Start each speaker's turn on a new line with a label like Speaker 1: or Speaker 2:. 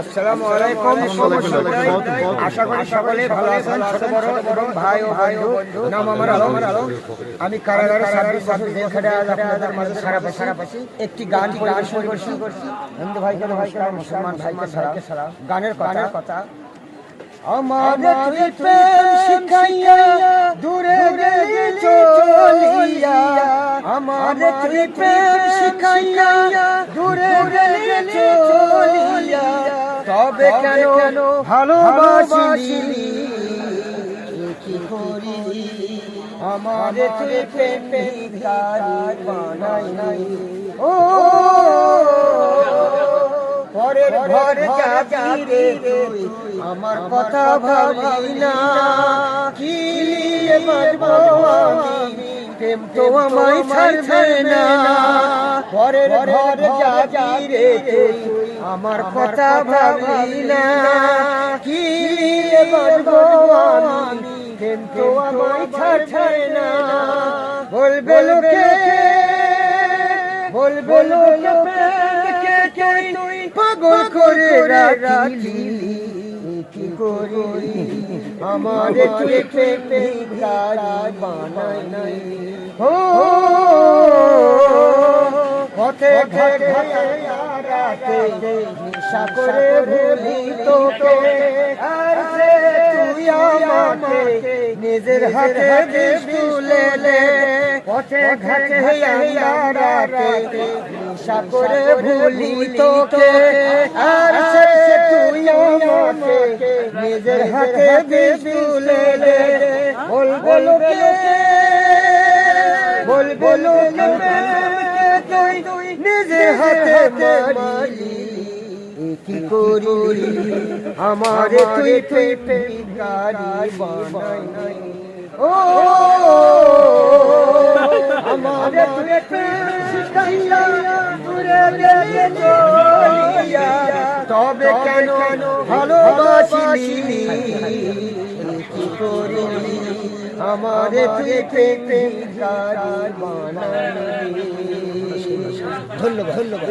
Speaker 1: আসসালামু আলাইকুম আশা করি সকলে ভালো আছেন ছোট বড় এবং ভাই ও বন্ধু। নাম আমার আলম। আলম আমি কারাগারে সার্ভিস বছর জেল আপনাদের মাঝে সারা সারা পাশি একটি গান করছি। হিন্দু ভাইকে নমস্কার মুসলমান ভাইকে সালাম। গানের গানের কথা। আমার প্রেম শিখাইয়া দূরে চলিয়া। আমার প্রেম শিখাইয়া কি আমার বানাই নাই ও! পরের ঘরে যাবি তুই আমার কথা ভাবি না কি বাঁচবো আমি? প্রেম তো আমায় ছাড়বে না। পরের ঘরে যাবি রে আমার কথা ভাবি না। কি বাঁচবো আমি? প্রেম তো আমায় ছাড়বে না। বলবে লোকে বলবে লোকে তুই? পাগল করে রাখিলি। কি করি? আমার তুই গাড়ি বানাই নাই ও পথে ঘাটে রাতে করে ভুলি তোকে আর সে তুই আমাকে নিজের হাতে বিষ তুলে লে পথে ঘাটে রাতে নিশা করে ভুলি তোকে আর সে তুই আমাকে নিজের হাতে বিষ তুলে লে বল বল বল বল তুই নিজের হাতে মারি কি করি? আমার তুই তুই গাড়ি বানাই। নাই ও, আমার তুই শিখাইয়া দূরে চলিয়া। তবে কেন ভালোবাসিলি? কি করি আমার তুই প্রেম গাড়ি ধন্যবাদ ধন্যবাদ।